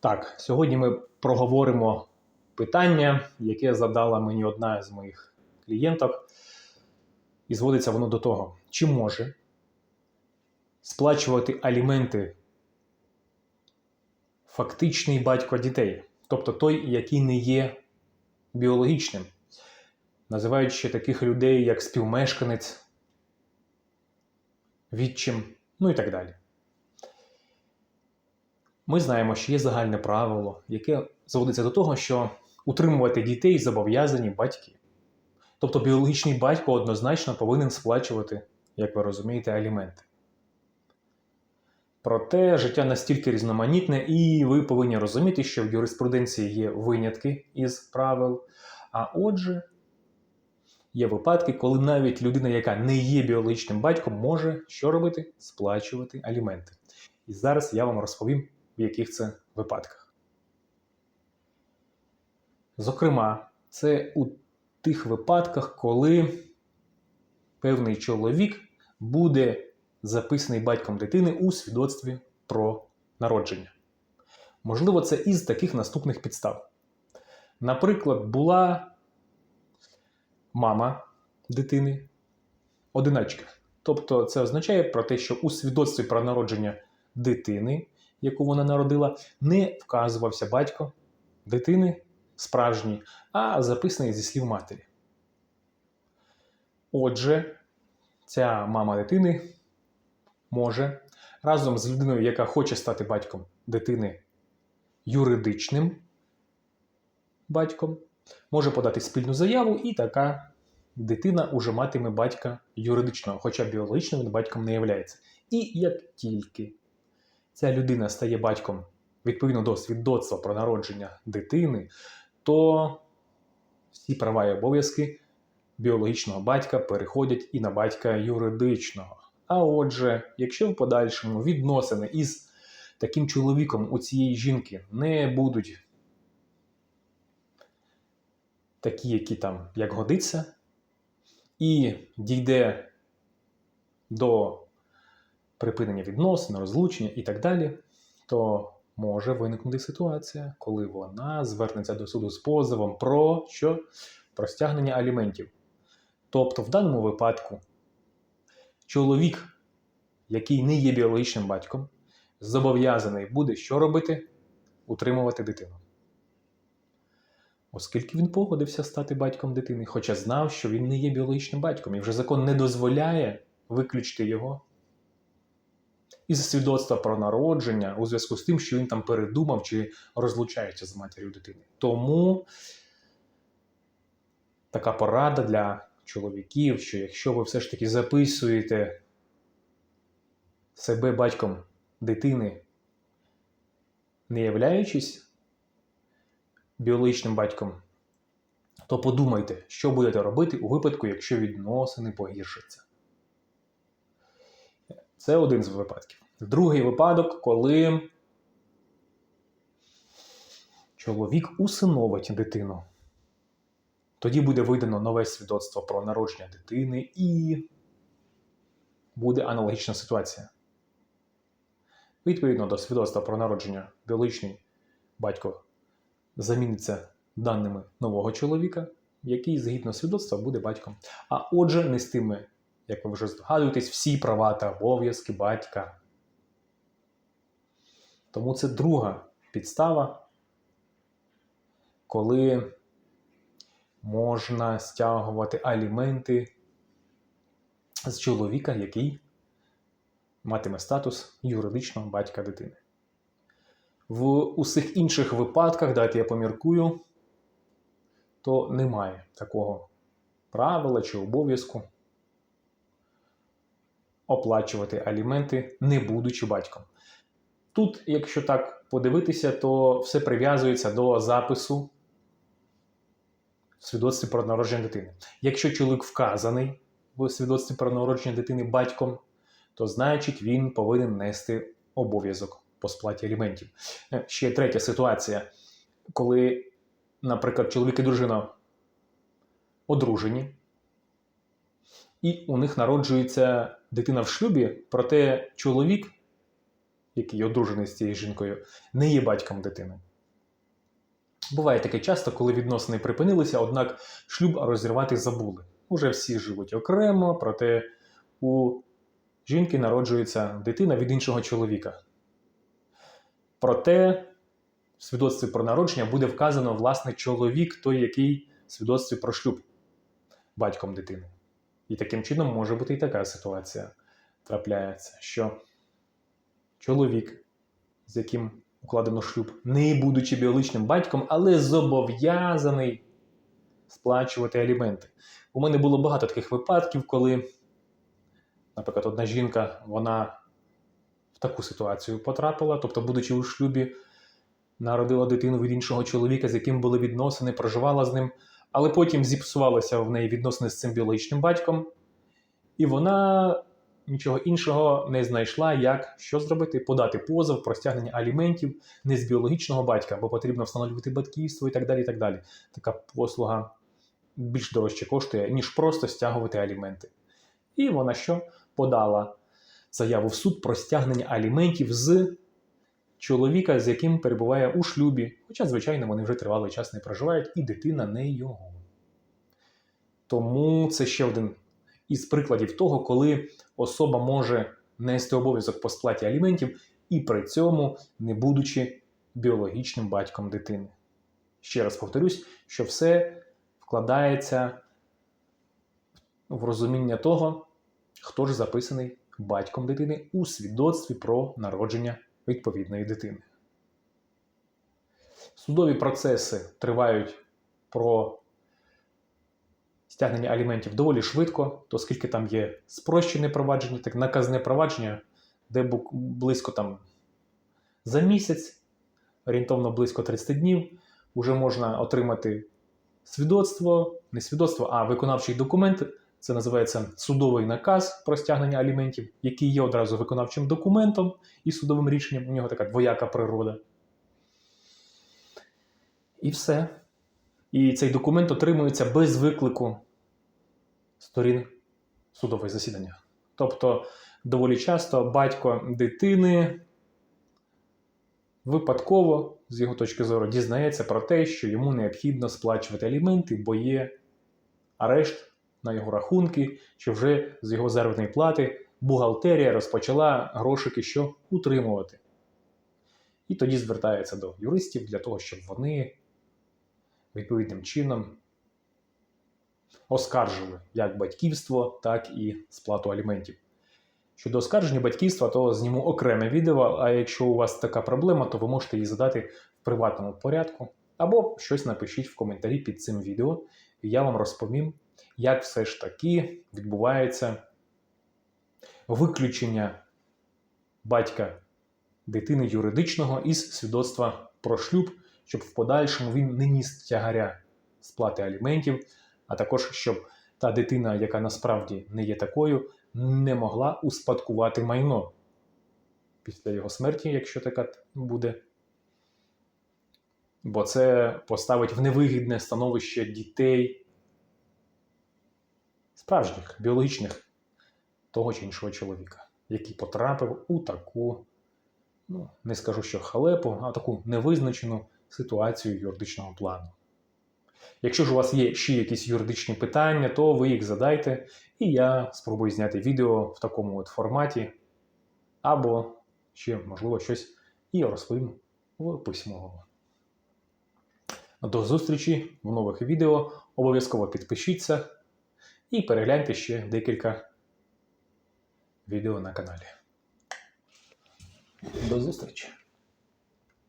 Так, сьогодні ми проговоримо питання, яке задала мені одна з моїх клієнток. І зводиться воно до того, чи може сплачувати аліменти фактичний батько дітей, тобто той, який не є біологічним, називають ще таких людей, як співмешканець, відчим, ну і так далі. Ми знаємо, що є загальне правило, яке зводиться до того, що утримувати дітей зобов'язані батьки. Тобто біологічний батько однозначно повинен сплачувати, як ви розумієте, аліменти. Проте життя настільки різноманітне, і ви повинні розуміти, що в юриспруденції є винятки із правил. А отже, є випадки, коли навіть людина, яка не є біологічним батьком, може що робити? Сплачувати аліменти. І зараз я вам розповім, в яких це випадках. Зокрема, це у тих випадках, коли певний чоловік буде записаний батьком дитини у свідоцтві про народження. Можливо, це із таких наступних підстав. Наприклад, була мама дитини, одиначка. Тобто, це означає про те, що у свідоцтві про народження дитини, яку вона народила, не вказувався батько дитини справжній, а записаний зі слів матері. Отже, ця мама дитини може разом з людиною, яка хоче стати батьком дитини юридичним батьком, може подати спільну заяву, і така дитина уже матиме батька юридичного, хоча біологічним батьком не являється. І як тільки ця людина стає батьком відповідно до свідоцтва про народження дитини, то всі права і обов'язки біологічного батька переходять і на батька юридичного. А отже, якщо в подальшому відносини із таким чоловіком у цієї жінки не будуть такі, які там як годиться, і дійде до припинення відносин, розлучення і так далі, то може виникнути ситуація, коли вона звернеться до суду з позовом про що? Про стягнення аліментів. Тобто, в даному випадку чоловік, який не є біологічним батьком, зобов'язаний буде що робити? Утримувати дитину. Оскільки він погодився стати батьком дитини, хоча знав, що він не є біологічним батьком, і вже закон не дозволяє виключити його із свідоцтва про народження у зв'язку з тим, що він там передумав чи розлучається з матір'ю дитини. Тому така порада для чоловіків, що якщо ви все ж таки записуєте себе батьком дитини, не являючись біологічним батьком, то подумайте, що будете робити у випадку, якщо відносини погіршаться. Це один з випадків. Другий випадок, коли чоловік усиновить дитину. Тоді буде видано нове свідоцтво про народження дитини і буде аналогічна ситуація. Відповідно до свідоцтва про народження біологічний батько заміниться даними нового чоловіка, який згідно свідоцтва буде батьком. А отже, нестиме, як ви вже здогадуєтесь, всі права та обов'язки батька. Тому це друга підстава, коли можна стягувати аліменти з чоловіка, який матиме статус юридичного батька дитини. В усіх інших випадках, дайте я поміркую, то немає такого правила чи обов'язку оплачувати аліменти, не будучи батьком. Тут, якщо так подивитися, то все прив'язується до запису в свідоцтві про народження дитини. Якщо чоловік вказаний в свідоцтві про народження дитини батьком, то значить він повинен нести обов'язок по сплаті аліментів. Е, Ще третя ситуація, коли, наприклад, чоловік і дружина одружені, і у них народжується дитина в шлюбі, проте чоловік який одружений з цією жінкою, не є батьком дитини. Буває таке часто, коли відносини припинилися, однак шлюб розірвати забули. Уже всі живуть окремо, проте у жінки народжується дитина від іншого чоловіка. Проте в свідоцтві про народження буде вказано власне чоловік, той, який в свідоцтві про шлюб батьком дитини. І таким чином може бути і така ситуація трапляється, що чоловік, з яким укладено шлюб, не будучи біологічним батьком, але зобов'язаний сплачувати аліменти. У мене було багато таких випадків, коли, наприклад, одна жінка, вона в таку ситуацію потрапила, тобто, будучи у шлюбі, народила дитину від іншого чоловіка, з яким були відносини, проживала з ним, але потім зіпсувалися в неї відносини з цим біологічним батьком, і вона нічого іншого не знайшла, як що зробити, подати позов про стягнення аліментів не з біологічного батька, бо потрібно встановлювати батьківство і так далі. і так далі. Така послуга більш дорожче коштує, ніж просто стягувати аліменти. І вона що? Подала заяву в суд про стягнення аліментів з чоловіка, з яким перебуває у шлюбі. Хоча, звичайно, вони вже тривалий час не проживають, і дитина не його. Тому це ще один із прикладів того, коли особа може нести обов'язок по сплаті аліментів і при цьому не будучи біологічним батьком дитини. Ще раз повторюсь, що все вкладається в розуміння того, хто ж записаний батьком дитини у свідоцтві про народження відповідної дитини. Судові процеси тривають про стягнення аліментів доволі швидко, оскільки там є спрощене провадження, так наказне провадження, де близько там за місяць, орієнтовно близько 30 днів, вже можна отримати свідоцтво, не свідоцтво, а виконавчий документ. Це називається судовий наказ про стягнення аліментів, який є одразу виконавчим документом і судовим рішенням. У нього така двояка природа. І все. І цей документ отримується без виклику сторін судове засідання. Тобто, доволі часто батько дитини випадково, з його точки зору, дізнається про те, що йому необхідно сплачувати аліменти, бо є арешт на його рахунки, що вже з його заробітної плати бухгалтерія розпочала грошики, що утримувати. І тоді звертається до юристів для того, щоб вони відповідним чином оскаржили як батьківство, так і сплату аліментів. Щодо оскарження батьківства, то зніму окреме відео, а якщо у вас така проблема, то ви можете її задати в приватному порядку, або щось напишіть в коментарі під цим відео, і я вам розповім, як все ж таки відбувається виключення батька дитини юридичного із свідоцтва про шлюб, щоб в подальшому він не ніс тягаря сплати аліментів, а також щоб та дитина, яка насправді не є такою, не могла успадкувати майно після його смерті, якщо така буде. Бо це поставить в невигідне становище дітей, справжніх, біологічних того чи іншого чоловіка, який потрапив у таку, ну, не скажу, що халепу, а таку невизначену ситуацію юридичного плану. Якщо ж у вас є ще якісь юридичні питання, то ви їх задайте, і я спробую зняти відео в такому от форматі, або ще, можливо, щось і розповім в письмовому. До зустрічі в нових відео. Обов'язково підпишіться і перегляньте ще декілька відео на каналі. До зустрічі!